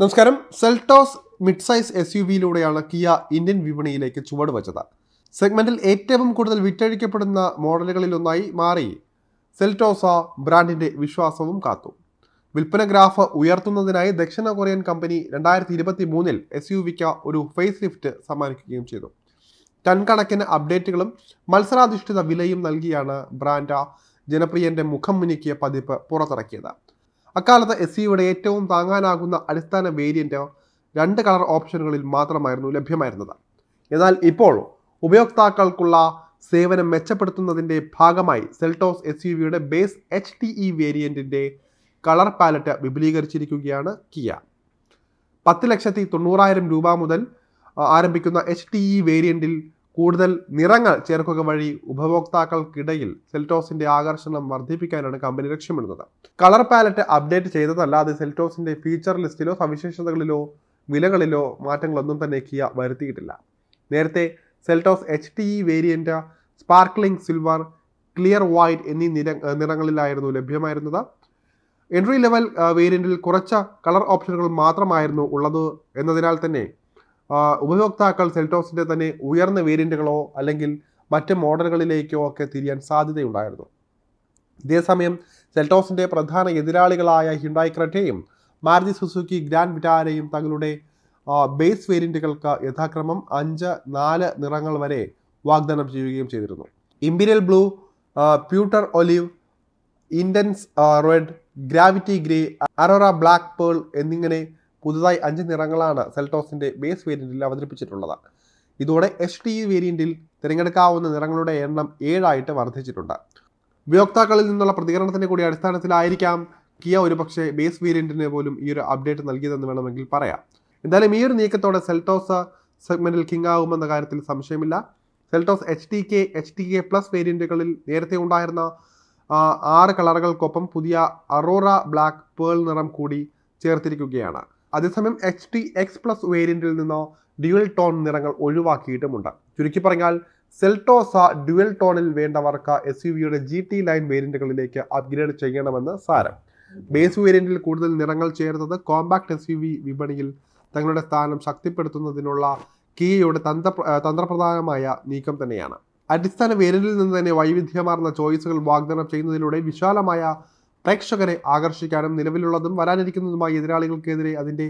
നമസ്കാരം. Seltos mid size S U വിയിലൂടെയാണ് Kia Indian വിപണിയിലേക്ക് ചുവട് വച്ചത്. സെഗ്മെന്റിൽ ഏറ്റവും കൂടുതൽ വിറ്റഴിക്കപ്പെടുന്ന മോഡലുകളിലൊന്നായി മാറി. സെൽറ്റോസ ബ്രാൻഡിന്റെ വിശ്വാസവും കാത്തു. വിൽപ്പന ഗ്രാഫ് ഉയർത്തുന്നതിനായി ദക്ഷിണ കൊറിയൻ കമ്പനി രണ്ടായിരത്തി ഇരുപത്തി മൂന്നിൽ എസ് യു വിക്ക് ഒരു ഫേസ് ലിഫ്റ്റ് സമ്മാനിക്കുകയും ചെയ്തു. ടൺ കണക്കിന് അപ്ഡേറ്റുകളും മത്സരാധിഷ്ഠിത വിലയും നൽകിയാണ് ബ്രാൻഡ്. ജനപ്രിയന്റെ മുഖം മുനുക്കിയ പതിപ്പ് പുറത്തിറക്കിയത്. അക്കാലത്ത് എസ് സിയുടെ ഏറ്റവും താങ്ങാനാകുന്ന അടിസ്ഥാന വേരിയന്റ് രണ്ട് കളർ ഓപ്ഷനുകളിൽ മാത്രമായിരുന്നു ലഭ്യമായിരുന്നത്. എന്നാൽ ഇപ്പോൾ ഉപയോക്താക്കൾക്കുള്ള സേവനം മെച്ചപ്പെടുത്തുന്നതിന്റെ ഭാഗമായി സെൽട്ടോസ് എസ് യു വിയുടെ ബേസ് എച്ച് ടി ഇ വേരിയന്റിന്റെ കളർ പാലറ്റ് വിപുലീകരിച്ചിരിക്കുകയാണ് കിയ. പത്ത് ലക്ഷത്തി തൊണ്ണൂറായിരം രൂപ മുതൽ ആരംഭിക്കുന്ന എച്ച് ടി ഇ വേരിയന്റിൽ കൂടുതൽ നിറങ്ങൾ ചേർക്കുക വഴി ഉപഭോക്താക്കൾക്കിടയിൽ സെൽറ്റോസിന്റെ ആകർഷണം വർദ്ധിപ്പിക്കാനാണ് കമ്പനി ലക്ഷ്യമിടുന്നത്. കളർ പാലറ്റ് അപ്ഡേറ്റ് ചെയ്തതല്ലാതെ സെൽറ്റോസിന്റെ ഫീച്ചർ ലിസ്റ്റിലോ സവിശേഷതകളിലോ വിലകളിലോ മാറ്റങ്ങളൊന്നും തന്നെ കിയ വരുത്തിയിട്ടില്ല. നേരത്തെ Seltos H T E variant sparkling silver clear white എന്നീ നിര നിറങ്ങളിലായിരുന്നു ലഭ്യമായിരുന്നത്. എൻട്രി ലെവൽ വേരിയന്റിൽ കുറച്ച കളർ ഓപ്ഷനുകൾ മാത്രമായിരുന്നു ഉള്ളത് എന്നതിനാൽ തന്നെ ഉപഭോക്താക്കൾ സെൽറ്റോസിന്റെ തന്നെ ഉയർന്ന വേരിയന്റുകളോ അല്ലെങ്കിൽ മറ്റ് മോഡലുകളിലേക്കോ ഒക്കെ തിരിയാൻ സാധ്യതയുണ്ടായിരുന്നു. ഇതേസമയം സെൽറ്റോസിന്റെ പ്രധാന എതിരാളികളായ ഹിണ്ടായി ക്രെറ്റയും മാരുതി സുസുക്കി ഗ്രാൻഡ് വിറ്റാരയും തങ്ങളുടെ ബേസ് വേരിയന്റുകൾക്ക് യഥാക്രമം അഞ്ച് നാല് നിറങ്ങൾ വരെ വാഗ്ദാനം ചെയ്യുകയും ചെയ്തിരുന്നു. Imperial blue pewter olive intense red gravity grey aurora black pearl എന്നിങ്ങനെ പുതുതായി അഞ്ച് നിറങ്ങളാണ് സെൽട്ടോസിന്റെ ബേസ് വേരിയന്റിൽ അവതരിപ്പിച്ചിട്ടുള്ളത്. ഇതോടെ എച്ച് ടി വേരിയന്റിൽ തിരഞ്ഞെടുക്കാവുന്ന നിറങ്ങളുടെ എണ്ണം ഏഴായിട്ട് വർദ്ധിച്ചിട്ടുണ്ട്. ഉപയോക്താക്കളിൽ നിന്നുള്ള പ്രതികരണത്തിന്റെ കൂടി അടിസ്ഥാനത്തിലായിരിക്കാം കിയ ഒരുപക്ഷെ ബേസ് വേരിയന്റിന് പോലും ഈ ഒരു അപ്ഡേറ്റ് നൽകിയതെന്ന് വേണമെങ്കിൽ പറയാം. എന്തായാലും ഈ ഒരു നീക്കത്തോടെ സെൽട്ടോസ് സെഗ്മെന്റിൽ കിങ് ആകുമെന്ന കാര്യത്തിൽ സംശയമില്ല. Seltos H T K H T K plus വേരിയന്റുകളിൽ നേരത്തെ ഉണ്ടായിരുന്ന ആറ് കളറുകൾക്കൊപ്പം പുതിയ അറോറ ബ്ലാക്ക് പേൾ നിറം കൂടി ചേർത്തിരിക്കുകയാണ്. അതേസമയം എച്ച് ടി എക്സ് പ്ലസ് വേരിയന്റിൽ നിന്നോ ഡ്യുവൽ ടോൺ നിറങ്ങൾ ഒഴിവാക്കിയിട്ടുമുണ്ട്. ചുരുക്കി പറഞ്ഞാൽ സെൽട്ടോസ ഡ്യുവൽ ടോണിൽ വേണ്ടവർക്ക് എസ് യു വിയുടെ ജി ടി ലൈൻ വേരിയന്റുകളിലേക്ക് അപ്ഗ്രേഡ് ചെയ്യണമെന്ന് സാരം. ബേസ് വേരിയന്റിൽ കൂടുതൽ നിറങ്ങൾ ചേർത്തത് കോമ്പാക്ട് എസ് യു വി വിപണിയിൽ തങ്ങളുടെ സ്ഥാനം ശക്തിപ്പെടുത്തുന്നതിനുള്ള കിയയുടെ തന്ത്ര തന്ത്രപ്രധാനമായ നീക്കം തന്നെയാണ്. അടിസ്ഥാന വേരിയന്റിൽ നിന്ന് തന്നെ വൈവിധ്യമാർന്ന ചോയ്സുകൾ വാഗ്ദാനം ചെയ്യുന്നതിലൂടെ വിശാലമായ പ്രേക്ഷകരെ ആകർഷിക്കാനും നിലവിലുള്ളതും വരാനിരിക്കുന്നതുമായ എതിരാളികൾക്കെതിരെ അതിന്റെ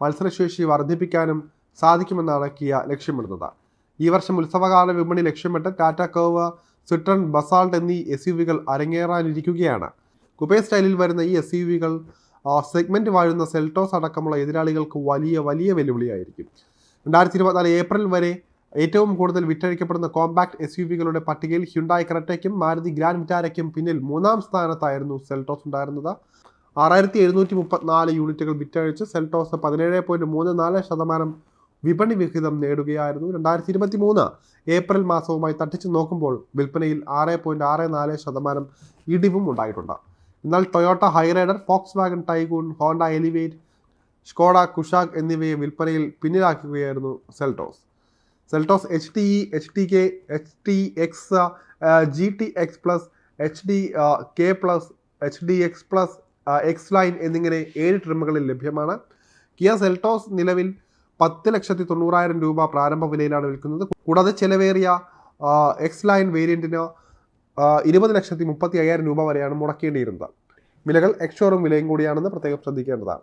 മത്സരശേഷി വർദ്ധിപ്പിക്കാനും സാധിക്കുമെന്നാണ് കിയ ലക്ഷ്യമിടുന്നത്. ഈ വർഷം ഉത്സവകാല വിപണി ലക്ഷ്യമിട്ട് ടാറ്റ കോവ സിട്രൺ ബസാൾട്ട് എന്നീ എസ് യു വികൾ അരങ്ങേറാനിരിക്കുകയാണ്. കുപേ സ്റ്റൈലിൽ വരുന്ന ഈ എസ് യു വികൾ സെഗ്മെന്റ് വാഴുന്ന സെൽട്ടോസ് അടക്കമുള്ള എതിരാളികൾക്ക് വലിയ വലിയ വെല്ലുവിളിയായിരിക്കും. രണ്ടായിരത്തി ഇരുപത്തിനാല് ഏപ്രിൽ വരെ ഏറ്റവും കൂടുതൽ വിറ്റഴിക്കപ്പെടുന്ന കോമ്പാക്ട് എസ് യു വികളുടെ പട്ടികയിൽ ഹ്യുണ്ടായി കറട്ടയ്ക്കും മാരുതി ഗ്രാൻഡ് വിറ്റാരയ്ക്കും പിന്നിൽ മൂന്നാം സ്ഥാനത്തായിരുന്നു സെൽട്ടോസ് ഉണ്ടായിരുന്നത്. ആറായിരത്തി എഴുന്നൂറ്റി മുപ്പത്തിനാല് യൂണിറ്റുകൾ വിറ്റഴിച്ച് സെൽട്ടോസ് പതിനേഴ് പോയിന്റ് മൂന്ന് നാല് ശതമാനം വിപണി വിഹിതം നേടുകയായിരുന്നു. രണ്ടായിരത്തി ഇരുപത്തി മൂന്ന് ഏപ്രിൽ മാസവുമായി തട്ടിച്ചു നോക്കുമ്പോൾ വിൽപ്പനയിൽ ആറ് പോയിന്റ് ആറ് നാല് ശതമാനം ഇടിവും ഉണ്ടായിട്ടുണ്ട്. എന്നാൽ Toyota Hyryder Volkswagen Taigun Honda Elevate Skoda Kushaq എന്നിവയെ വിൽപ്പനയിൽ പിന്നിലാക്കുകയായിരുന്നു Seltos. Seltos H T E H T K H T X G T X plus H D K plus H D X plus X line എന്നിങ്ങനെ ഏഴ് ട്രിമുകളിൽ ലഭ്യമാണ്. Kia Seltos നിലവിൽ പത്ത് ലക്ഷത്തി തൊണ്ണൂറായിരം രൂപ പ്രാരംഭ വിലയിലാണ് വിൽക്കുന്നത്. കൂടാതെ ചെലവേറിയ എക്സ് ലൈൻ വേരിയന്റിന് ഇരുപത് ലക്ഷത്തി മുപ്പത്തി അയ്യായിരം രൂപ വരെയാണ് മുടക്കേണ്ടിയിരുന്നത്. വിലകൾ എക്സ് ഷോറും വിലയും കൂടിയാണെന്ന് പ്രത്യേകം ശ്രദ്ധിക്കേണ്ടതാണ്.